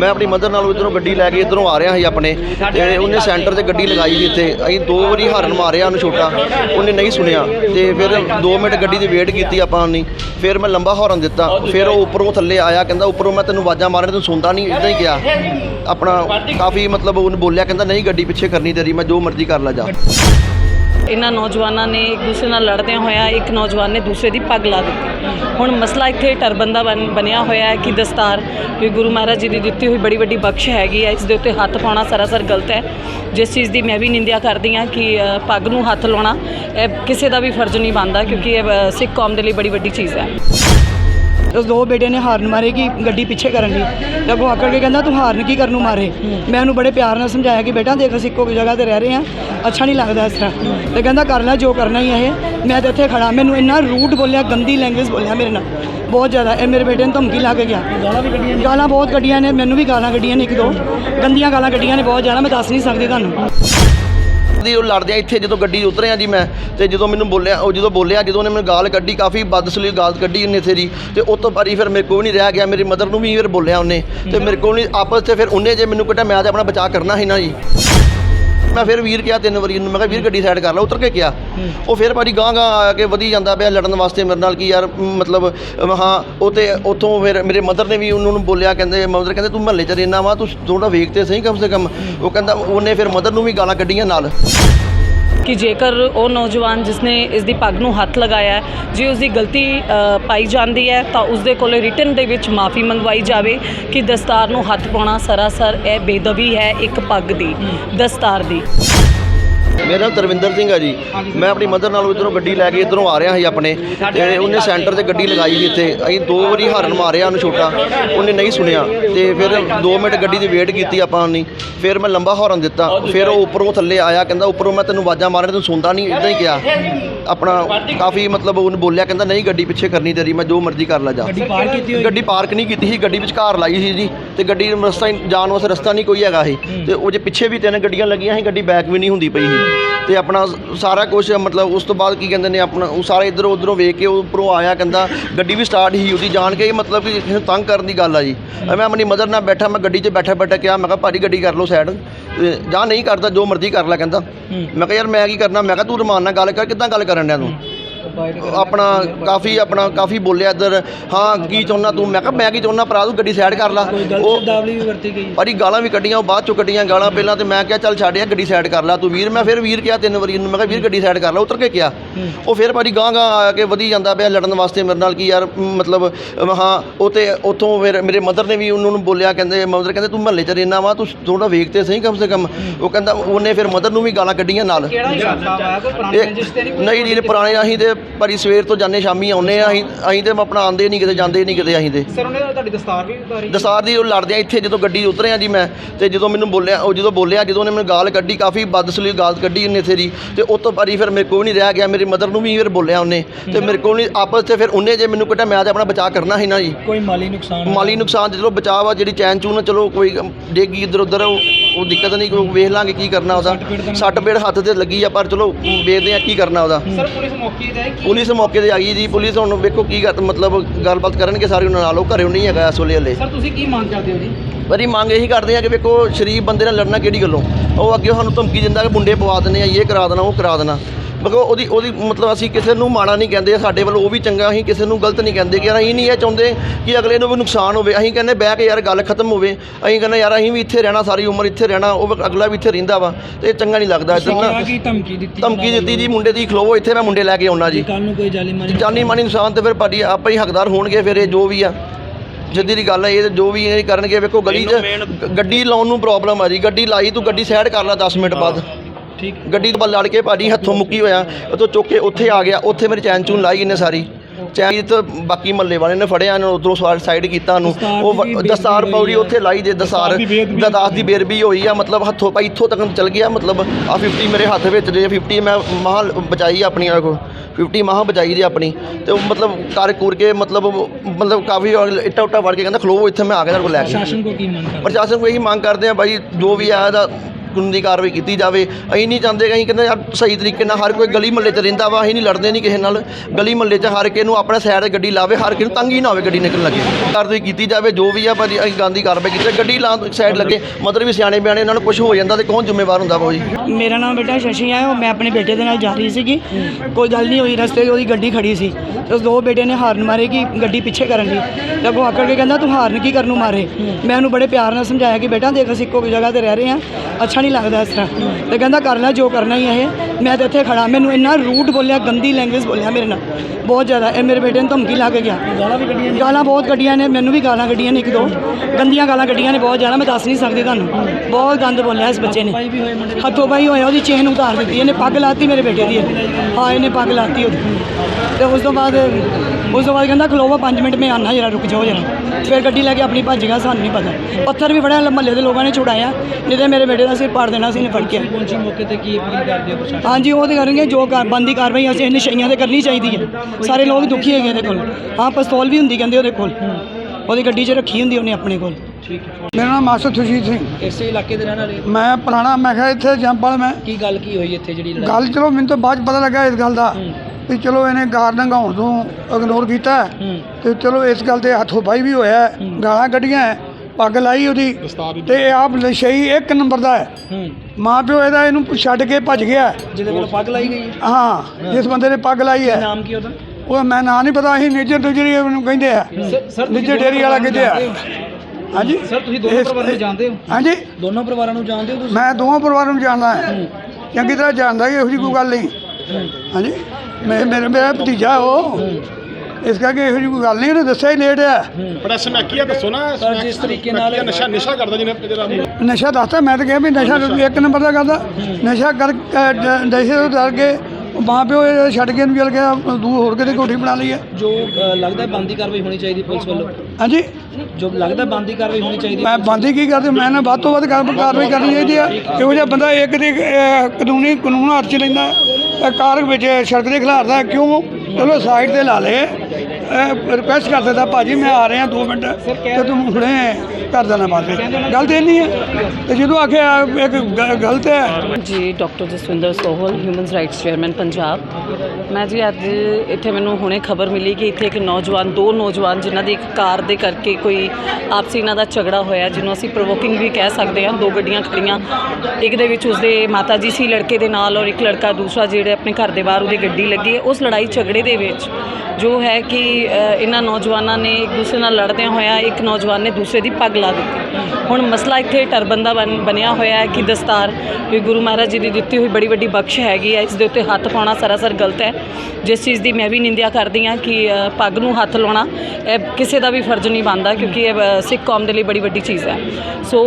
ਮੈਂ ਆਪਣੀ ਮਦਰ ਨਾਲ ਇਧਰੋਂ ਗੱਡੀ ਲੈ ਕੇ ਇਧਰੋਂ ਆ ਰਿਹਾ ਸੀ ਆਪਣੇ ਤੇ ਉਹਨੇ ਸੈਂਟਰ ਤੇ ਗੱਡੀ ਲਗਾਈ ਸੀ ਇੱਥੇ। ਅਸੀਂ ਦੋ ਵਾਰੀ ਹਾਰਨ ਮਾਰਿਆ ਉਹਨੂੰ ਛੋਟਾ। ਉਹਨੇ ਨਹੀਂ ਸੁਣਿਆ। ਤੇ ਫਿਰ 2 ਮਿੰਟ ਗੱਡੀ ਦੀ ਵੇਟ ਕੀਤੀ ਆਪਾਂ ਨਹੀਂ ਫਿਰ ਮੈਂ ਲੰਬਾ ਹਾਰਨ ਦਿੱਤਾ। ਫਿਰ ਉਹ ਉੱਪਰੋਂ ਥੱਲੇ ਆਇਆ, ਕਹਿੰਦਾ ਉੱਪਰੋਂ ਮੈਂ ਤੈਨੂੰ ਆਵਾਜ਼ਾਂ ਮਾਰਨ ਤੈਨੂੰ ਸੁਣਦਾ ਨਹੀਂ ਇਦਾਂ ਹੀ ਗਿਆ ਆਪਣਾ ਕਾਫੀ ਮਤਲਬ ਉਹਨੇ ਬੋਲਿਆ, ਕਹਿੰਦਾ ਨਹੀਂ ਗੱਡੀ ਪਿੱਛੇ ਕਰਨੀ ਤੇਰੀ, ਮੈਂ ਜੋ ਮਰਜ਼ੀ ਕਰ ਲਾ ਜਾ। ਇਹਨਾਂ ਨੌਜਵਾਨਾਂ ਨੇ ਇੱਕ ਦੂਸਰੇ ਨਾਲ ਲੜਦਿਆਂ ਹੋਇਆ ਇੱਕ ਨੌਜਵਾਨ ਨੇ ਦੂਸਰੇ ਦੀ ਪੱਗ ਲਾ ਦਿੱਤੀ। ਹੁਣ ਮਸਲਾ ਇੱਥੇ ਟਰਬੰਦਾ ਬਣ, ਬਣਿਆ ਹੋਇਆ ਹੈ ਕਿ ਦਸਤਾਰ ਕਿ ਗੁਰੂ ਮਹਾਰਾਜ ਜੀ ਦੀ ਦਿੱਤੀ ਹੋਈ ਬੜੀ ਵੱਡੀ ਬਖਸ਼ ਹੈਗੀ ਹੈ। ਇਸ ਦੇ ਉੱਤੇ ਹੱਥ ਪਾਉਣਾ ਸਰਾਸਰ ਗਲਤ ਹੈ। ਜਿਸ ਚੀਜ਼ ਦੀ ਮੈਂ ਵੀ ਨਿੰਦਿਆ ਕਰਦੀ ਹਾਂ ਕਿ ਪੱਗ ਨੂੰ ਹੱਥ ਲਾਉਣਾ, ਇਹ ਕਿਸੇ ਦਾ ਵੀ ਫਰਜ਼ ਨਹੀਂ ਬਣਦਾ ਕਿਉਂਕਿ ਇਹ ਸਿੱਖ ਕੌਮ ਦੇ ਲਈ ਬੜੀ ਵੱਡੀ ਚੀਜ਼ ਹੈ। ਉਸ ਦੋ ਬੇਟੇ ਨੇ ਹਾਰਨ ਮਾਰੇ ਕਿ ਗੱਡੀ ਪਿੱਛੇ ਕਰਨ ਲਈ ਤੇ ਅੱਗੋਂ ਆਕੜ ਕੇ ਕਹਿੰਦਾ, ਤੂੰ ਹਾਰਨ ਕੀ ਕਰਨ ਨੂੰ ਮਾਰੇ? ਮੈਂ ਉਹਨੂੰ ਬੜੇ ਪਿਆਰ ਨਾਲ ਸਮਝਾਇਆ ਕਿ, ਬੇਟਾ, ਦੇਖ, ਅਸੀਂ ਇੱਕੋ ਜਗ੍ਹਾ ਤੇ ਰਹਿ ਰਹੇ ਹਾਂ। ਅੱਛਾ ਨਹੀਂ ਲੱਗਦਾ ਇਸ ਤਰ੍ਹਾਂ। ਤੇ ਕਹਿੰਦਾ, ਕਰ ਲੈ, ਜੋ ਕਰਨਾ ਹੀ ਹੈ ਇਹ। ਮੈਂ ਤਾਂ ਇੱਥੇ ਖੜਾ ਮੈਨੂੰ ਇੰਨਾ ਰੂਟ ਬੋਲਿਆ, ਗੰਦੀ ਲੈਂਗੁਏਜ ਬੋਲਿਆ ਮੇਰੇ ਨਾਲ। ਬਹੁਤ ਜ਼ਿਆਦਾ। ਇਹ ਮੇਰੇ ਬੇਟੇ ਨੂੰ ਧਮਕੀ ਲਾ ਕੇ ਗਿਆ। ਗਾਲਾਂ ਗਾਲਾਂ ਬਹੁਤ ਕੱਢੀਆਂ ਨੇ। ਮੈਨੂੰ ਵੀ ਗਾਲਾਂ ਕੱਢੀਆਂ ਨੇ, ਇੱਕ ਦੋ। ਗੰਦੀਆਂ ਗਾਲਾਂ ਕੱਢੀਆਂ ਨੇ, ਬਹੁਤ ਜ਼ਿਆਦਾ। ਮੈਂ ਦੱਸ ਨਹੀਂ ਸਕਦੀ ਤੁਹਾਨੂੰ। ਦੀ ਉਹ ਲੜਦਿਆਂ ਇੱਥੇ ਜਦੋਂ ਗੱਡੀ ਉਤਰਿਆ ਜੀ ਮੈਂ ਤੇ ਜਦੋਂ ਮੈਨੂੰ ਬੋਲਿਆ ਉਹ ਜਦੋਂ ਬੋਲਿਆ ਜਦੋਂ ਉਹਨੇ ਮੈਨੂੰ ਗਾਲ ਕੱਢੀ ਕਾਫੀ ਬਦਸਲੀ ਗਾਲ ਕੱਢੀ ਉਹਨੇ ਇੱਥੇ ਦੀ ਤੇ ਉਹ ਤੋਂ ਬਾਰੀ ਫਿਰ ਮੇਰੇ ਕੋਲ ਨਹੀਂ ਰਹਿ ਗਿਆ ਮੇਰੀ ਮਦਰ ਨੂੰ ਵੀ ਫਿਰ ਬੋਲਿਆ ਉਹਨੇ ਤੇ ਮੇਰੇ ਕੋਲ ਨਹੀਂ ਆਪਸ 'ਚ ਫਿਰ ਉਹਨੇ ਜੇ ਮੈਨੂੰ ਕੱਢਿਆ ਮੈਂ ਤਾਂ ਆਪਣਾ ਬਚਾਅ ਕਰਨਾ ਸੀ ਨਾ ਜੀ। ਮੈਂ ਫਿਰ ਵੀਰ ਕਿਹਾ ਤਿੰਨ ਵਾਰੀ ਉਹਨੂੰ ਮੈਂ ਕਿਹਾ ਵੀਰ ਗੱਡੀ ਸਾਈਡ ਕਰ ਲਾ ਉਤਰ ਕੇ ਕਿਹਾ। ਉਹ ਫਿਰ ਭਾਜੀ ਗਾਂ ਗਾਂ ਆ ਕੇ ਵਧੀ ਜਾਂਦਾ ਪਿਆ ਲੜਨ ਵਾਸਤੇ ਮੇਰੇ ਨਾਲ ਕਿ ਯਾਰ ਮਤਲਬ ਹਾਂ ਉਹ ਤੇ ਉੱਥੋਂ ਫਿਰ ਮੇਰੇ ਮਦਰ ਨੇ ਵੀ ਉਹਨਾਂ ਨੂੰ ਬੋਲਿਆ ਕਹਿੰਦੇ ਮਦਰ ਕਹਿੰਦੇ ਤੂੰ ਮਹੱਲੇ 'ਚ ਰਹਿਣਾ ਵਾ ਤੂੰ ਥੋੜਾ ਵੇਖ ਤੇ ਸਹੀ ਕਮ ਸੇ ਕਮ। ਉਹ ਕਹਿੰਦਾ ਉਹਨੇ ਫਿਰ ਮਦਰ ਨੂੰ ਵੀ ਗਾਲਾਂ ਕੱਢੀਆਂ ਨਾਲ। ਕਿ ਜੇਕਰ ਉਹ ਨੌਜਵਾਨ ਜਿਸਨੇ ਇਸ ਦੀ ਪੱਗ ਨੂੰ ਹੱਥ ਲਗਾਇਆ ਜੇ ਉਸ ਦੀ ਗਲਤੀ ਪਾਈ ਜਾਂਦੀ ਹੈ, ਤਾਂ ਉਸ ਦੇ ਕੋਲੇ ਰਿਟਨ ਦੇ ਵਿੱਚ ਮਾਫੀ ਮੰਗਵਾਈ ਜਾਵੇ ਕਿ ਦਸਤਾਰ ਨੂੰ ਹੱਥ ਪਾਉਣਾ ਸਰਾਸਰ ਇਹ ਬੇਦਬੀ ਹੈ ਇੱਕ ਪੱਗ ਦੀ, ਦਸਤਾਰ ਦੀ। ਮੇਰਾ ਨਾਮ ਤਰਵਿੰਦਰ ਸਿੰਘ ਆ ਜੀ। ਮੈਂ ਆਪਣੀ ਮਦਰ ਨਾਲ ਇਧਰੋਂ ਗੱਡੀ ਲੈ ਕੇ ਇਧਰੋਂ ਆ ਰਿਹਾ ਸੀ ਆਪਣੇ। ਤੇ ਉਹਨੇ ਸੈਂਟਰ ਤੇ ਗੱਡੀ ਲਗਾਈ ਸੀ ਇੱਥੇ। ਅਸੀਂ ਦੋ ਵਾਰੀ ਹਾਰਨ ਮਾਰਿਆ ਉਹਨੂੰ ਛੋਟਾ। ਉਹਨੇ ਨਹੀਂ ਸੁਣਿਆ। ਤੇ ਫਿਰ 2 ਮਿੰਟ ਗੱਡੀ ਦੀ ਵੇਟ ਕੀਤੀ ਆਪਾਂ ਨਹੀਂ ਫਿਰ ਮੈਂ ਲੰਬਾ ਹਾਰਨ ਦਿੱਤਾ। ਫਿਰ ਉਹ ਉੱਪਰੋਂ ਥੱਲੇ ਆਇਆ ਕਹਿੰਦਾ ਉੱਪਰੋਂ ਮੈਂ ਤੈਨੂੰ ਆਵਾਜ਼ਾਂ ਮਾਰਨ ਤੈਨੂੰ ਸੁਣਦਾ ਨਹੀਂ ਇਦਾਂ ਹੀ ਗਿਆ ਆਪਣਾ ਕਾਫੀ ਮਤਲਬ ਉਹਨੇ ਬੋਲਿਆ ਕਹਿੰਦਾ ਨਹੀਂ ਗੱਡੀ ਪਿੱਛੇ ਕਰਨੀ ਤੇਰੀ ਮੈਂ ਜੋ ਮਰਜ਼ੀ ਕਰ ਲਾ ਜਾ। ਗੱਡੀ ਪਾਰਕ ਕੀਤੀ ਹੋਈ? ਗੱਡੀ ਪਾਰਕ ਨਹੀਂ ਕੀਤੀ ਸੀ। ਗੱਡੀ ਵਿਚਕਾਰ ਲਾਈ ਸੀ ਜੀ। ਤੇ ਗੱਡੀ ਰਸਤਾ ਹੀ- ਜਾਣ ਵਾਸਤੇ ਰਸਤਾ ਨਹੀਂ ਕੋਈ ਹੈਗਾ ਸੀ। ਤੇ ਉਹ ਜੇ ਪਿੱਛੇ ਵੀ ਤਿੰਨ ਗੱਡੀਆਂ ਲੱਗੀਆਂ ਸੀ ਗੱਡੀ ਬੈਕ ਵੀ ਨਹੀਂ ਹੁੰਦੀ ਪਈ ਸੀ। ਤੇ ਆਪਣਾ ਸਾਰਾ ਕੁਝ ਮਤਲਬ ਉਸ ਤੋਂ ਬਾਅਦ ਕੀ ਕਹਿੰਦੇ ਨੇ ਆਪਣਾ ਉਹ ਸਾਰਾ ਇਧਰੋਂ ਉਧਰੋਂ ਵੇਖ ਕੇ ਉਹ ਉੱਪਰੋਂ ਆਇਆ ਕਹਿੰਦਾ ਗੱਡੀ ਵੀ ਸਟਾਰਟ ਹੀ ਉਹਦੀ ਜਾਣ ਕੇ ਮਤਲਬ ਕਿ ਕਿਸੇ ਨੂੰ ਤੰਗ ਕਰਨ ਦੀ ਗੱਲ ਆ ਜੀ। ਮੈਂ ਆਪਣੀ ਮਦਰ ਨਾਲ ਬੈਠਾ ਮੈਂ ਗੱਡੀ 'ਚ ਬੈਠਾ ਬੈਠਾ ਕਿਹਾ ਮੈਂ ਕਿਹਾ ਭਾਜੀ ਗੱਡੀ ਕਰ ਲਓ ਸਾਈਡ ਜਾਂ ਨਹੀਂ ਕਰਦਾ ਜੋ ਮਰਜ਼ੀ ਕਰ ਲੈ ਕਹਿੰਦਾ। ਮੈਂ ਕਿਹਾ ਯਾਰ ਮੈਂ ਕੀ ਕਰਨਾ? ਮੈਂ ਕਿਹਾ ਤੂੰ ਰਮਾਨ ਨਾਲ ਗੱਲ ਕਰ ਕਿੱਦਾਂ ਗੱਲ ਕਰਨ ਡਿਆ ਤੂੰ? ਆਪਣਾ ਕਾਫੀ ਆਪਣਾ ਕਾਫੀ ਬੋਲਿਆ ਇੱਧਰ ਹਾਂ ਕੀ ਚਾਹੁੰਦਾ ਤੂੰ? ਮੈਂ ਕਿਹਾ ਮੈਂ ਕੀ ਚਾਹੁੰਦਾ ਭਰਾ ਤੂੰ ਗੱਡੀ ਸਾਈਡ ਕਰ ਲਾ। ਉਹ ਦਾਵਲੀ ਵੀ ਵਰਤੀ ਗਈ। ਭਾਜੀ ਗਾਲਾਂ ਵੀ ਕੱਢੀਆਂ ਉਹ ਬਾਅਦ ਚੋਂ ਕੱਢੀਆਂ ਗਾਲਾਂ ਪਹਿਲਾਂ ਤੇ ਮੈਂ ਕਿਹਾ ਚੱਲ ਛੱਡ ਯਾਰ ਗੱਡੀ ਸਾਈਡ ਕਰ ਲਾ ਤੂੰ ਵੀਰ। ਮੈਂ ਫਿਰ ਵੀਰ ਕਿਹਾ ਤਿੰਨ ਵਾਰੀ ਉਹਨੂੰ ਮੈਂ ਕਿਹਾ ਵੀਰ ਗੱਡੀ ਸਾਈਡ ਕਰ ਲਾ ਉਤਰ ਕੇ ਕਿਹਾ। ਉਹ ਫਿਰ ਭਾਜੀ ਗਾਂ ਗਾਂ ਆ ਕੇ ਵਧੀ ਜਾਂਦਾ ਪਿਆ ਲੜਨ ਵਾਸਤੇ ਮੇਰੇ ਨਾਲ ਕਿ ਯਾਰ ਮਤਲਬ ਹਾਂ ਉਹ ਤੇ ਉੱਥੋਂ ਫਿਰ ਮੇਰੇ ਮਦਰ ਨੇ ਵੀ ਉਹਨਾਂ ਨੂੰ ਬੋਲਿਆ ਕਹਿੰਦੇ ਮਦਰ ਕਹਿੰਦੇ ਤੂੰ ਮਹੱਲੇ 'ਚ ਰਹਿਣਾ ਵਾ ਤੂੰ ਥੋੜਾ ਵੇਖ ਤੇ ਸਹੀ ਕਮ ਸੇ ਕਮ। ਉਹ ਕਹਿੰਦਾ ਉਹਨੇ ਫਿਰ ਮਦਰ ਨੂੰ ਵੀ ਗਾਲਾਂ ਕੱਢੀਆਂ ਨਾਲ। ਨਹੀਂ ਜੀ ਪੁਰਾਣੇ ਅਸੀਂ ਤੇ ਭਾਜੀ ਸਵੇਰ ਤੋਂ ਜਾਂਦੇ ਸ਼ਾਮੀ ਆਉਂਦੇ ਆ ਅਸੀਂ ਅਸੀਂ ਤੇ ਆਪਣਾ ਆਉਂਦੇ ਨਹੀਂ ਕਿਤੇ ਜਾਂਦੇ ਨਹੀਂ ਕਿਤੇ ਅਸੀਂ ਤੇ। ਸਰ ਉਹਨੇ ਤੁਹਾਡੀ ਦਸਤਾਰ ਵੀ ਉਤਾਰੀ ਦਸਾਰ ਦੀ ਉਹ ਲੜਦਿਆਂ ਇੱਥੇ ਜਦੋਂ ਗੱਡੀ ਉਤਰਿਆ ਜੀ ਮੈਂ ਤੇ ਜਦੋਂ ਮੈਨੂੰ ਬੋਲਿਆ ਉਹ ਜਦੋਂ ਬੋਲਿਆ ਜਦੋਂ ਉਹਨੇ ਮੈਨੂੰ ਗਾਲ ਕੱਢੀ ਕਾਫੀ ਬਦਸਲੀ ਗਾਲ ਕੱਢੀ ਉਹਨੇ ਇੱਥੇ ਦੀ ਤੇ ਉਹ ਤੋਂ ਬਾਰੀ ਫਿਰ ਮੇਰੇ ਕੋਲ ਨਹੀਂ ਰਹਿ ਗਿਆ ਮੇਰੀ ਮਦਰ ਨੂੰ ਵੀ ਫਿਰ ਬੋਲਿਆ ਉਹਨੇ ਤੇ ਮੇਰੇ ਕੋਲ ਨਹੀਂ ਆਪਸ 'ਚ ਫਿਰ ਉਹਨੇ ਜੇ ਮੈਨੂੰ ਕੱਢਿਆ ਮੈਂ ਤਾਂ ਆਪਣਾ ਬਚਾਅ ਕਰਨਾ ਸੀ ਨਾ ਜੀ। ਕੋਈ ਮਾਲੀ ਨੁਕਸਾਨ ਮਾਲੀ ਨੁਕਸਾਨ ਚਲੋ ਬਚਾਅ ਵਾ ਜਿਹੜੀ ਚੈਨ ਚੂਨ ਆ, ਚਲੋ ਕੋਈ ਡੇਗੀ ਇੱਧਰ ਉੱਧਰ ਉਹ ਦਿੱਕਤ ਨਹੀਂ ਕੋਈ ਵੇਖ ਲਾਂਗੇ ਕੀ ਕਰਨਾ ਉਹਦਾ। ਸੱਟ ਪੇੜ ਹੱਥ ਤੇ ਲੱਗੀ ਆ ਪਰ ਚਲੋ ਵੇਖਦੇ ਆ ਕੀ ਕਰਨਾ ਉਹਦਾ। ਸਰ ਪੁਲਿਸ ਮੌਕੇ ਤੇ ਪੁਲਿਸ ਮੌਕੇ ਤੇ ਆ ਗਈ ਜੀ ਪੁਲਿਸ ਹੁਣ ਵੇਖੋ ਕੀ ਕਰ ਮਤਲਬ ਗੱਲਬਾਤ ਕਰਨਗੇ ਸਾਰੇ ਉਹਨਾਂ ਨਾਲ ਉਹ ਘਰੇ ਨਹੀਂ ਹੈਗਾ ਇਸ ਵੇਲੇ ਹਲੇ। ਸਰ ਤੁਸੀਂ ਕੀ ਮੰਗ ਕਰਦੇ ਹੋ ਜੀ? ਪਰ ਇਹ ਮੰਗ ਇਹੀ ਕਰਦੇ ਆ ਕਿ ਵੇਖੋ ਸ਼ਰੀਫ ਬੰਦੇ ਨਾਲ ਲੜਨਾ ਕਿਹੜੀ ਗੱਲੋਂ? ਉਹ ਅੱਗੇ ਸਾਨੂੰ ਧਮਕੀ ਦਿੰਦਾ ਕਿ ਮੁੰਡੇ ਪਵਾ ਦਿੰਦੇ ਆ ਇਹ ਕਰਾ ਦੇਣਾ ਉਹ ਕਰਾ ਦੇਣਾ। ਮਗਰ ਉਹਦੀ ਉਹਦੀ ਮਤਲਬ ਅਸੀਂ ਕਿਸੇ ਨੂੰ ਮਾੜਾ ਨਹੀਂ ਕਹਿੰਦੇ ਸਾਡੇ ਵੱਲੋਂ ਉਹ ਵੀ ਚੰਗਾ ਅਸੀਂ ਕਿਸੇ ਨੂੰ ਗਲਤ ਨਹੀਂ ਕਹਿੰਦੇ ਕਿ ਯਾਰ ਅਸੀਂ ਨਹੀਂ ਇਹ ਚਾਹੁੰਦੇ ਕਿ ਅਗਲੇ ਨੂੰ ਵੀ ਨੁਕਸਾਨ ਹੋਵੇ। ਅਸੀਂ ਕਹਿੰਦੇ ਬਹਿ ਕੇ ਯਾਰ ਗੱਲ ਖਤਮ ਹੋਵੇ। ਅਸੀਂ ਕਹਿੰਦੇ ਯਾਰ ਅਸੀਂ ਵੀ ਇੱਥੇ ਰਹਿਣਾ ਸਾਰੀ ਉਮਰ ਇੱਥੇ ਰਹਿਣਾ ਉਹ ਅਗਲਾ ਵੀ ਇੱਥੇ ਰਹਿੰਦਾ ਵਾ ਤੇ ਇਹ ਚੰਗਾ ਨਹੀਂ ਲੱਗਦਾ ਇੱਦਾਂ ਨਾ ਕੀ ਧਮਕੀ ਦਿੱਤੀ? ਧਮਕੀ ਦਿੱਤੀ ਜੀ ਮੁੰਡੇ ਦੀ ਖਲੋਵੋ ਇੱਥੇ ਮੈਂ ਮੁੰਡੇ ਲੈ ਕੇ ਆਉਣਾ ਜੀ। ਕੱਲ ਨੂੰ ਕੋਈ ਜਾਲੀ ਮਾਰੀ ਜਾਨੀ ਮਾਨੀ ਨੁਕਸਾਨ ਤੇ ਫਿਰ ਭਾਜੀ ਆਪੇ ਹੀ ਹੱਕਦਾਰ ਹੋਣਗੇ ਫਿਰ ਇਹ ਜੋ ਵੀ ਆ। ਜਿੱਦੀ ਦੀ ਗੱਲ ਹੈ ਇਹ ਜੋ ਵੀ ਇਹ ਕਰਨਗੇ ਵੇਖੋ ਗਲੀ 'ਚ ਗੱਡੀ ਲਾਉਣ ਨੂੰ ਪ੍ਰੋਬਲਮ ਆ ਜੀ। ਗੱਡੀ ਲਾਈ ਤੂੰ ਗੱਡੀ ਸਾਈਡ ਕਰ ਲੈ 10 ਮਿੰਟ ਬਾਅਦ। ਠੀਕ। ਗੱਡੀ ਤੋਂ ਲੜ ਕੇ ਭਾਜੀ ਹੱਥੋਂ ਮੁੱਕੀ ਹੋਇਆ ਉਤੋਂ ਚੁੱਕ ਕੇ ਉੱਥੇ ਆ ਗਿਆ ਉੱਥੇ ਮੇਰੀ ਚੈਨ ਚੂਨ ਲਾਈ ਇਹਨੇ ਸਾਰੀ। ਚੈਨ ਤੇ ਬਾਕੀ ਮੱਲੇ ਵਾਲੇ ਨੇ ਫੜਿਆ ਇਹਨੂੰ ਉਧਰੋਂ ਸਾਈਡ ਕੀਤਾ ਉਹਨੂੰ। ਉਹ ਦਸਤਾਰ ਪੌੜੀ ਉੱਥੇ ਲਾਈ ਜੇ ਦਸਾਰ ਦਦਾਸ ਦੀ ਬੇਰਬੀ ਹੋਈ ਆ ਮਤਲਬ ਹੱਥੋਂ ਪਾ ਇੱਥੋਂ ਤੱਕ ਚਲ ਗਿਆ ਮਤਲਬ ਆ 50 ਮੇਰੇ ਹੱਥ ਵਿੱਚ ਜੇ 50 ਮੈਂ ਮਹਾਂ ਬਚਾਈ ਆਪਣੀ ਆ ਕੋ 50 ਮਹਾਂ ਬਚਾਈ ਦੀ ਆਪਣੀ। ਤੇ ਉਹ ਮਤਲਬ ਕਰ ਕੁਰ ਕੇ ਮਤਲਬ ਮਤਲਬ ਕਾਫੀ ਇੱਟਾ ਉੱਟਾ ਵੜ ਕੇ ਕਹਿੰਦਾ ਖਲੋਵੋ ਇੱਥੇ ਮੈਂ ਆ ਗਿਆ ਤੁਹਾਡੇ ਕੋਲ ਲੈ ਕੇ ਸ਼ਾਸਨ ਕੋ ਕੀ ਮੰਗ ਕਰ ਪ੍ਰਸ਼ਾਸਨ ਨੂੰ ਇਹੀ ਮੰਗ ਕਰਦੇ ਆ ਭਾਈ ਜੋ ਵੀ ਆ ਇਹਦਾ ਕਾਨੂੰਨੀ ਕਾਰਵਾਈ ਕੀਤੀ ਜਾਵੇ। ਅਸੀਂ ਨਹੀਂ ਚਾਹੁੰਦੇ ਕਿ ਅਸੀਂ ਕਹਿੰਦੇ ਯਾਰ ਸਹੀ ਤਰੀਕੇ ਨਾਲ ਹਰ ਕੋਈ ਗਲੀ ਮਹੱਲੇ 'ਚ ਰਹਿੰਦਾ ਵਾ, ਅਸੀਂ ਨਹੀਂ ਲੜਦੇ ਨਹੀਂ ਕਿਸੇ ਨਾਲ। ਗਲੀ ਮਹੱਲੇ 'ਚ ਹਰ ਕਿਸੇ ਨੂੰ ਆਪਣੇ ਸਾਈਡ 'ਤੇ ਗੱਡੀ ਲਾਵੇ, ਹਰ ਕਿਸੇ ਨੂੰ ਤੰਗੀ ਨਾ ਹੋਵੇ ਗੱਡੀ ਨਿਕਲਣ ਲੱਗੇ। ਕਾਰਵਾਈ ਕੀਤੀ ਜਾਵੇ, ਜੋ ਵੀ ਆ, ਭਾਜੀ, ਅਸੀਂ ਗਾਂਧੀ ਕਾਰਵਾਈ ਕੀਤੀ। ਗੱਡੀ ਲਾਂ ਸਾਈਡ ਲੱਗੇ, ਮਤਲਬ ਵੀ ਸਿਆਣੇ ਬਿਆਣੇ ਉਹਨਾਂ ਨੂੰ ਕੁਝ ਹੋ ਜਾਂਦਾ ਤੇ ਕੌਣ ਜ਼ਿੰਮੇਵਾਰ ਹੁੰਦਾ ਭਾਜੀ? ਮੇਰਾ ਨਾਮ ਬੇਟਾ ਸ਼ਸ਼ੀ ਹੈ ਉਹ ਮੈਂ ਆਪਣੇ ਬੇਟੇ ਦੇ ਨਾਲ ਜਾ ਰਹੀ ਸੀਗੀ। ਕੋਈ ਗੱਲ ਨਹੀਂ ਹੋਈ, ਰਸਤੇ 'ਚ ਉਹਦੀ ਗੱਡੀ ਖੜੀ ਸੀ। ਤੇ ਉਸ ਦੋ ਬੇਟੇ ਨੇ ਹਾਰਨ ਮਾਰੇ ਕਿ ਗੱਡੀ ਪਿੱਛੇ ਕਰਨ ਲਈ ਤੇ ਅੱਗੋਂ ਆਕੜ ਕੇ ਕਹਿੰਦਾ, ਤੂੰ ਹਾਰਨ ਕੀ ਕਰਨ ਨੂੰ ਮਾਰੇ? ਮੈਂ ਉਹਨੂੰ ਬੜੇ ਪਿਆਰ ਨਾਲ ਸਮਝਾਇਆ ਕਿ ਬੇਟਾ, ਦੇਖ, ਅਸੀਂ ਇੱਕੋ ਜਗ੍ਹਾ ਤੇ ਰਹਿ ਰਹੇ ਹਾਂ। ਅੱਛਾ ਨਹੀਂ ਲੱਗਦਾ ਇਸ ਤਰ੍ਹਾਂ। ਤੇ ਕਹਿੰਦਾ ਕਰ ਲੈ ਜੋ ਕਰਨਾ ਹੀ ਹੈ ਇਹ। ਮੈਂ ਤਾਂ ਇੱਥੇ ਖੜਾ ਮੈਨੂੰ ਇੰਨਾ ਰੂਟ ਬੋਲਿਆ ਗੰਦੀ ਲੈਂਗੁਏਜ ਬੋਲਿਆ ਮੇਰੇ ਨਾਲ। ਬਹੁਤ ਜ਼ਿਆਦਾ। ਇਹ ਮੇਰੇ ਬੇਟੇ ਨੂੰ ਧਮਕੀ ਲਾ ਕੇ ਗਿਆ। ਗਾਲਾਂ ਵੀ ਕੱਢੀਆਂ ਗਾਲਾਂ ਬਹੁਤ ਕੱਢੀਆਂ ਨੇ। ਮੈਨੂੰ ਵੀ ਗਾਲਾਂ ਕੱਢੀਆਂ ਨੇ ਇੱਕ ਦੋ। ਗੰਦੀਆਂ ਗਾਲਾਂ ਕੱਢੀਆਂ ਨੇ ਬਹੁਤ ਜ਼ਿਆਦਾ। ਮੈਂ ਦੱਸ ਨਹੀਂ ਸਕਦੀ ਤੁਹਾਨੂੰ। ਬਹੁਤ ਗੰਦ ਬੋਲਿਆ ਇਸ ਬੱਚੇ ਨੇ। ਹੱਥੋਂ ਪਾਈ ਹੋਇਆ ਉਹਦੀ ਚੇਨ ਉਤਾਰ ਦਿੱਤੀ। ਇਹਨੇ ਪੱਗ ਲਾਤੀ ਮੇਰੇ ਬੇਟੇ ਦੀ। ਹਾਂ ਇਹਨੇ ਪੱਗ ਲਾਤੀ ਉਹਦੀ। ਤੇ ਉਸ ਤੋਂ ਬਾਅਦ ਉਸ ਤੋਂ ਬਾਅਦ ਕਹਿੰਦਾ ਖਲੋਵਾ 5 ਮਿੰਟ ਮੈਂ ਆਨਾ ਜਰਾ ਰੁਕ ਜਾਓ ਜਰਾ। ਫਿਰ ਗੱਡੀ ਲੈ ਕੇ ਆਪਣੀ ਭੱਜ ਗਿਆ ਸਾਨੂੰ ਨਹੀਂ ਪਤਾ। ਪੱਥਰ ਵੀ ਬੜਾ ਮਹੱਲੇ ਦੇ ਲੋਕਾਂ ਨੇ ਛੁਡਾਇਆ। ਨਹੀਂ ਤੇ ਮੇਰੇ ਬੇਟੇ ਦਾ ਸਿਰ ਪਾੜ ਦੇਣਾ ਸੀ ਨੇ ਫੜ ਕੇ। ਪਹੁੰਚੀ ਮੌਕੇ ਤੇ ਕੀ ਅਪੀਲ ਕਰਦੇ ਹੋ ਪ੍ਰਸ਼ਾਸਨ? ਹਾਂਜੀ ਉਹ ਤੇ ਕਰਨਗੇ ਜੋ ਕਾਰ ਬੰਦੀ ਕਾਰਵਾਈ ਅਸੀਂ ਨਸ਼ਈਆਂ ਤੇ ਕਰਨੀ ਚਾਹੀਦੀ ਹੈ। ਸਾਰੇ ਲੋਕ ਦੁਖੀ ਹੈਗੇ ਇਹਦੇ ਕੋਲ। ਹਾਂ ਪਿਸਤੌਲ ਵੀ ਹੁੰਦੀ ਕਹਿੰਦੇ ਉਹਦੇ ਕੋਲ। ਉਹਦੀ ਗੱਡੀ 'ਚ ਰੱਖੀ ਹੁੰਦੀ ਉਹਨੇ ਆਪਣੇ ਕੋਲ। ਠੀਕ ਹੈ। ਮੇਰਾ ਨਾਮ ਮਾਸਟਰ ਸੁਸ਼ੀਤ ਸਿੰਘ। ਇਸੇ ਇਲਾਕੇ ਦੇ ਰਹਿਣ ਵਾਲੇ ਮੈਂ ਪੁਰਾਣਾ ਮੈਂ ਕਿਹਾ ਇੱਥੇ ਜੰਪਲ ਮੈਂ। ਕੀ ਗੱਲ ਕੀ ਹੋਈ ਇੱਥੇ ਜਿਹੜੀ ਲੜਾਈ? ਗੱਲ ਚਲੋ ਮੈਨੂੰ ਤਾਂ ਬਾਅਦ ਪਤਾ ਲੱਗਾ ਇਸ ਗੱਲ ਦਾ। ਵੀ ਚਲੋ ਇਹਨੇ ਗਾਰ ਨੰਗਾਉਣ ਤੋਂ ਇਗਨੋਰ ਕੀਤਾ। ਤੇ ਚਲੋ ਇਸ ਗੱਲ ਤੇ ਹੱਥੋਂ ਪਾਈ ਵੀ ਹੋਇਆ ਗਾਲਾਂ ਕੱਢੀਆਂ ਪੱਗ ਲਾਈ ਉਹਦੀ। ਤੇ ਆਪ ਨਸ਼ਈ ਇੱਕ ਨੰਬਰ ਦਾ ਹੈ। ਮਾਂ ਪਿਓ ਇਹਦਾ ਇਹਨੂੰ ਛੱਡ ਕੇ ਭੱਜ ਗਿਆ। ਹੈ। ਜਿਹਦੇ ਕੋਲ ਪੱਗ ਲਾਈ ਗਈ ਹੈ। ਹਾਂ ਜਿਸ ਬੰਦੇ ਨੇ ਪੱਗ ਲਾਈ ਹੈ। ਨਾਮ ਕੀ ਉਹਦਾ? ਉਹ ਮੈਂ ਨਾਂ ਨਹੀਂ ਪਤਾ ਅਸੀਂ ਨਿੱਜਰ ਦੁਜਰੀ ਉਹਨੂੰ ਕਹਿੰਦੇ ਆ। ਨਿੱਜਰ ਡੇਰੀ ਵਾਲਾ ਕਹਿੰਦੇ ਆ। ਹਾਂਜੀ? ਸਰ ਤੁਸੀਂ ਦੋਨੋਂ ਇਸ- ਪਰਿਵਾਰਾਂ ਨੂੰ ਜਾਣਦੇ ਹੋ? ਹਾਂਜੀ? ਦੋਨੋਂ ਪਰਿਵਾਰਾਂ ਨੂੰ ਜਾਣਦੇ ਹੋ ਤੁਸੀਂ? ਮੈਂ ਦੋਵਾਂ ਪਰਿਵਾਰਾਂ ਨੂੰ ਜਾਣਦਾ ਹਾਂ। ਚੰਗੀ ਤਰ੍ਹਾਂ ਜਾਣਦਾ ਕਿ ਇਹੋ ਜਿਹੀ ਕੋਈ ਗੱਲ ਨਹੀਂ। ਹਾਂਜੀ? ਮੈਂ ਮੇਰਾ ਮੇਰਾ ਭਤੀਜਾ ਉਹ। ਇਸ ਕਰਕੇ ਇਹੋ ਜਿਹੀ ਕੋਈ ਗੱਲ ਨਹੀਂ ਉਹਨੇ ਦੱਸਿਆ ਹੀ ਲੇਟ ਆ। ਬੜਾ ਸਮੈਕੀਆ ਦੱਸੋ ਨਾ ਪਰ ਜਿਸ ਤਰੀਕੇ ਨਾਲ ਨਸ਼ਾ ਨਸ਼ਾ ਕਰਦਾ ਜਿਹਨੇ ਜਿਹੜਾ ਨਸ਼ਾ ਦੱਸਦਾ ਮੈਂ ਤਾਂ ਕਿਹਾ ਵੀ ਨਸ਼ਾ ਇੱਕ ਨੰਬਰ ਦਾ ਕਰਦਾ ਨਸ਼ਾ ਕਰ ਨਸ਼ੇ ਤੋਂ ਡਰ ਕੇ ਉਹ ਮਾਂ ਪਿਓ ਇਹ ਛੱਡ ਕੇ ਨੂੰ ਚਲ ਗਿਆ ਦੂਰ ਹੋਰ ਕਿਤੇ ਕੋਠੀ ਬਣਾ ਲਈ ਹੈ ਜੋ ਲੱਗਦਾ ਬੰਦੀ ਕਾਰਵਾਈ ਹੋਣੀ ਚਾਹੀਦੀ ਪੁਲਿਸ ਵੱਲੋਂ। ਹਾਂਜੀ? ਜੋ ਲੱਗਦਾ ਬੰਦੀ ਕਾਰਵਾਈ ਹੋਣੀ ਚਾਹੀਦੀ। ਮੈਂ ਬੰਦੀ ਕੀ ਕਰਦੇ ਮੈਂ ਨਾ ਵੱਧ ਤੋਂ ਵੱਧ ਕਾਰ- ਕਾਰਵਾਈ ਕਰਨੀ ਚਾਹੀਦੀ ਆ। ਇਹੋ ਜਿਹਾ ਬੰਦਾ ਇੱਕ ਦੀ ਕਾਨੂੰਨੀ ਕਾਨੂੰਨ ਹੱਥ 'ਚ ਲੈਂਦਾ। ਅ, ਕਾਰ ਵਿੱਚ ਸੜਕ ਦੇ ਖਿਲਾਰਦਾ ਕਿਉਂ? ਚਲੋ ਸਾਈਡ ਤੇ ਲਾ ਲੇ ਰਿਕੁਐਸਟ ਕਰ ਦਿੰਦਾ ਭਾਜੀ ਮੈਂ ਆ ਰਿਹਾ 2 ਮਿੰਟ ਤੇ ਤੂੰ ਹੁਣੇ ਕਰ ਦੇਣਾ ਬਾਅਦ ਗੱਲ ਤੇ ਨਹੀਂ ਹੈ। ਤੇ ਜਦੋਂ ਆਖਿਆ ਇੱਕ ਗਲਤ ਹੈ। ਜੀ doctor Jaswinder Sohal human rights chairman Punjab. ਮੈਂ ਜੀ ਅੱਜ ਇੱਥੇ ਮੈਨੂੰ ਹੁਣੇ ਖਬਰ ਮਿਲੀ ਕਿ ਇੱਥੇ ਇੱਕ ਨੌਜਵਾਨ, ਦੋ ਨੌਜਵਾਨ ਜਿਨ੍ਹਾਂ ਦੀ ਇੱਕ ਕਾਰ ਦੇ ਕਰਕੇ ਕੋਈ ਆਪਸੀ ਇਹਨਾਂ ਦਾ ਝਗੜਾ ਹੋਇਆ, ਜਿਹਨੂੰ ਅਸੀਂ ਪ੍ਰੋਵੋਕਿੰਗ ਵੀ ਕਹਿ ਸਕਦੇ ਹਾਂ। ਦੋ ਗੱਡੀਆਂ ਖੜੀਆਂ, ਇੱਕ ਦੇ ਵਿੱਚ ਉਸਦੇ ਮਾਤਾ ਜੀ ਸੀ, ਲੜਕੇ ਦੇ ਨਾਲ ਔਰ ਇੱਕ ਲੜਕਾ ਦੂਸਰਾ ਜਿਹੜੇ ਆਪਣੇ ਘਰ ਦੇ ਬਾਹਰ ਉਹਦੀ ਗੱਡੀ ਲੱਗੀ ਹੈ। ਉਸ ਲੜਾਈ ਝਗੜੇ ਦੇ ਵਿੱਚ ਜੋ ਹੈ ਕਿ ਇਹਨਾਂ ਨੌਜਵਾਨਾਂ ਨੇ ਇੱਕ ਦੂਸਰੇ ਨਾਲ ਲੜਦਿਆਂ ਹੋਇਆ ਇੱਕ ਨੌਜਵਾਨ ਨੇ ਦੂਸਰੇ ਦੀ ਪੱਗ ਲਾ ਦਿੱਤੀ। ਹੁਣ ਮਸਲਾ ਇੱਥੇ ਟਰਬੰਦਾ ਬਣ, ਬਣਿਆ ਹੋਇਆ ਹੈ ਕਿ ਦਸਤਾਰ ਵੀ ਗੁਰੂ ਮਹਾਰਾਜ ਜੀ ਦੀ ਦਿੱਤੀ ਹੋਈ ਬੜੀ ਵੱਡੀ ਬਖਸ਼ ਹੈਗੀ ਹੈ। ਇਸ ਦੇ ਉੱਤੇ ਹੱਥ ਪਾਉਣਾ ਸਰਾਸਰ ਗਲਤ ਹੈ। ਜਿਸ ਚੀਜ਼ ਦੀ ਮੈਂ ਵੀ ਨਿੰਦਿਆ ਕਰਦੀ ਹਾਂ ਕਿ ਪੱਗ ਨੂੰ ਹੱਥ ਲਾਉਣਾ, ਇਹ ਕਿਸੇ ਦਾ ਵੀ ਫਰਜ਼ ਨਹੀਂ ਬਣਦਾ ਕਿਉਂਕਿ ਇਹ ਸਿੱਖ ਕੌਮ ਦੇ ਲਈ ਬੜੀ ਵੱਡੀ ਚੀਜ਼ ਹੈ। ਸੋ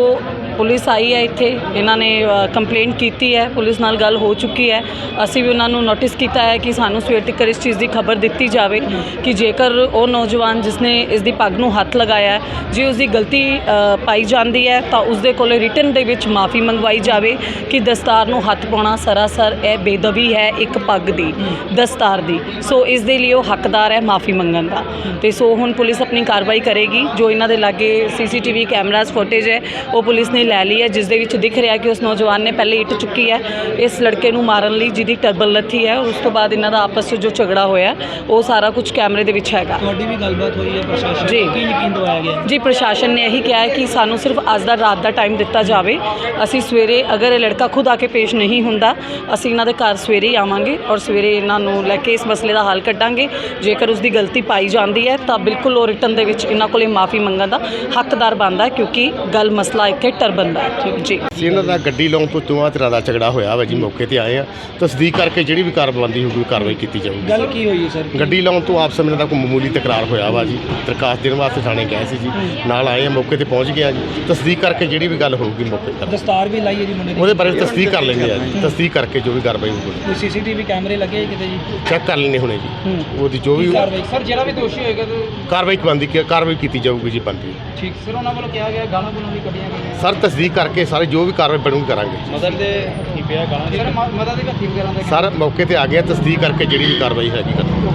ਪੁਲਿਸ ਆਈ ਹੈ ਇੱਥੇ। ਇਹਨਾਂ ਨੇ ਕੰਪਲੇਂਟ ਕੀਤੀ ਹੈ। ਪੁਲਿਸ ਨਾਲ ਗੱਲ ਹੋ ਚੁੱਕੀ ਹੈ। ਅਸੀਂ ਵੀ ਉਹਨਾਂ ਨੂੰ ਨੋਟਿਸ ਕੀਤਾ ਹੈ ਕਿ ਸਾਨੂੰ ਸਵੇਰ ਤੱਕ ਇਸ ਚੀਜ਼ ਦੀ ਖਬਰ ਦਿੱਤੀ ਜਾਵੇ ਕਿ ਜੇਕਰ ਉਹ ਨੌਜਵਾਨ ਜਿਸਨੇ ਇਸ ਦੀ ਪੱਗ ਨੂੰ ਹੱਥ ਲਗਾਇਆ ਜੇ ਉਸ ਦੀ ਗਲਤੀ ਪਾਈ ਜਾਂਦੀ ਹੈ, ਤਾਂ ਉਸ ਦੇ ਕੋਲੇ ਰਿਟਨ ਦੇ ਵਿੱਚ ਮਾਫੀ ਮੰਗਵਾਈ ਜਾਵੇ ਕਿ ਦਸਤਾਰ ਨੂੰ ਹੱਥ ਪਾਉਣਾ ਸਰਾਸਰ ਇਹ ਬੇਦਬੀ ਹੈ ਇੱਕ ਪੱਗ ਦੀ, ਦਸਤਾਰ ਦੀ। ਸੋ ਇਸ ਦੇ ਲਈ ਉਹ ਹੱਕਦਾਰ ਹੈ ਮਾਫੀ ਮੰਗਣ ਦਾ। ਤੇ ਸੋ ਹੁਣ ਪੁਲਿਸ ਆਪਣੀ ਕਾਰਵਾਈ ਕਰੇਗੀ। ਜੋ ਇਹਨਾਂ ਦੇ ਲਾਗੇ ਸੀਸੀਟੀਵੀ ਕੈਮਰਾਸ ਫੁਟੇਜ ਹੈ, ਉਹ ਪੁਲਿਸ ਨੇ ਲੈ ਲਈ ਹੈ ਜਿਸ ਦੇ ਵਿੱਚ ਦਿਖ ਰਿਹਾ ਕਿ ਉਸ ਨੌਜਵਾਨ ਨੇ ਪਹਿਲੇ ਇੱਟ ਚੁੱਕੀ ਹੈ। ਇਸ ਲੜਕੇ ਨੂੰ ਮਾਰਨ ਲਈ ਜਿਹਦੀ ਟਰਬਲ ਲੱਥੀ ਹੈ ਉਸ ਤੋਂ ਬਾਅਦ ਇਹਨਾਂ ਦਾ ਆਪਸ ਵਿੱਚ ਜੋ ਝਗੜਾ ਹੋਇਆ ਉਹ ਸਾਰਾ ਕੁਝ ਕੈਮਰੇ ਦੇ ਵਿੱਚ ਹੈਗਾ। ਤੁਹਾਡੀ ਵੀ ਗੱਲਬਾਤ ਹੋਈ ਹੈ ਪ੍ਰਸ਼ਾਸਨ ਜੀ। ਨੂੰ ਕੀ ਯਕੀਨ ਦਵਾਇਆ ਗਿਆ? ਜੀ ਪ੍ਰਸ਼ਾਸਨ ਨੇ ਇਹੀ ਕਿਹਾ ਹੈ ਕਿ ਸਾਨੂੰ ਸਿਰਫ ਅੱਜ ਦਾ ਰਾਤ ਦਾ ਟਾਈਮ ਦਿੱਤਾ ਜਾਵੇ। ਅਸੀਂ ਸਵੇਰੇ ਅਗਰ ਇਹ ਲੜਕਾ ਖੁਦ ਆ ਕੇ ਪੇਸ਼ ਨਹੀਂ ਹੁੰਦਾ ਅਸੀਂ ਇਹਨਾਂ ਦੇ ਘਰ ਸਵੇਰੇ ਹੀ ਆਵਾਂਗੇ ਔਰ ਸਵੇਰੇ ਇਹਨਾਂ ਨੂੰ ਲੈ ਕੇ ਇਸ ਮਸਲੇ ਦਾ ਹੱਲ ਕੱਢਾਂਗੇ। ਜੇਕਰ ਉਸ ਦੀ ਗਲਤੀ ਪਾਈ ਜਾਂਦੀ ਹੈ ਤਾਂ ਬਿਲਕੁਲ ਉਹ ਰਿਟਰਨ ਦੇ ਵਿੱਚ ਇਹਨਾਂ ਕੋਲੇ ਮਾਫੀ ਮੰਗਣ ਦਾ ਹੱਕਦਾਰ ਬਣਦਾ ਕਿਉਂਕਿ ਗੱਲ ਮਸਲਾ ਇੱਥੇ ਟਰਬਨ ਦਾ ਹੈ। ਜੀ। ਸੀ ਇਹਨਾਂ ਦਾ ਗੱਡੀ ਲਾਉਣ ਤੋਂ ਦੋਵਾਂ ਤਰ੍ਹਾਂ ਦਾ ਝਗੜਾ ਹੋਇਆ ਵਾ ਜੀ ਮੌਕੇ ਤੇ ਆਏ ਆ। ਤਸਦੀਕ ਕਰਕੇ ਜਿਹੜੀ ਵੀ ਕਾਰਵਾਈ ਹੋਊਗੀ ਕਾਰਵਾਈ ਕੀਤੀ ਜਾਊਗੀ। ਗੱਲ ਕੀ ਹੋਈ ਹੈ ਸਰ? ਗੱਡੀ ਲਾਉਣ ਤੋਂ ਆਪਸ ਵਿੱਚ ਇਹਨਾਂ ਦਾ ਕੋਈ ਮਾਮੂਲੀ ਤਕਰਾਰ ਹੋਇਆ ਵਾ ਜੀ। ਦਰਖਾਸਤ ਦੇਣ ਵਾਸਤੇ ਥਾਣੇ ਗਏ ਸੀ ਜੀ। ਨਾਲ ਆਏ ਆ ਮੌਕੇ ਤੇ ਪਹੁੰਚ ਗਏ ਆ ਜੀ। ਤਸਦੀਕ ਕਰਕੇ ਜਿਹੜੀ ਵੀ ਗੱਲ ਹੋਊਗੀ ਮੌਕੇ ਤੇ। ਦਸਤਾਰ ਵੀ ਲਾਈ ਹੈ ਜੀ ਮੁੰਡੇ ਦੀ? ਉਹਦੇ ਬਾਰੇ ਤਸਦੀਕ ਕਰ ਲੈਂਦੇ ਆ ਜੀ। ਤਸਦੀਕ ਕਰਕੇ ਜੋ ਵੀ ਕਾਰਵਾਈ ਹੋਊਗੀ। ਕੋਈ ਸੀਸੀਟੀਵੀ ਕੈਮਰੇ ਲੱਗੇ ਹੈ ਕਿਤੇ ਜੀ? ਚੈੱਕ ਕਰ ਲੈਣੇ ਹੁਣੇ ਜੀ। ਹੂੰ। ਉਹਦੀ ਜੋ ਵੀ ਕਾਰਵਾਈ? ਸਰ ਜਿਹੜਾ ਵੀ ਦੋਸ਼ੀ ਹੋਏਗਾ ਕਾਰਵਾਈ ਬੰਦੀ ਕੀ ਕਾਰਵਾਈ ਕੀਤੀ ਜਾਊਗੀ ਜੀ ਬੰਦੀ ਠੀਕ ਸਰ ਉਹਨਾਂ ਵੱਲੋਂ ਕਿਹਾ ਗਿਆ ਗਾਲਾਂ ਗੁਲਾਂ ਵੀ ਕੱਢੀਆਂ ਸਰ ਤਸਦੀਕ ਕਰਕੇ ਸਾਰੇ ਜੋ ਵੀ ਕਾਰਵਾਈ ਬਣੂਗੀ ਕਰਾਂਗੇ। ਮਦਰ ਦੇ ਕੀ ਪਿਆ ਗਾਲਾਂ ਸਰ ਮਦਰ ਦੇ ਹੱਥੀ ਵਗੈਰਾ ਦੇ ਸਰ ਮੌਕੇ ਤੇ ਆ ਗਿਆ ਤਸਦੀਕ ਕਰਕੇ ਜਿਹੜੀ ਵੀ ਕਾਰਵਾਈ ਹੈਗੀ ਕਰਾਂਗੇ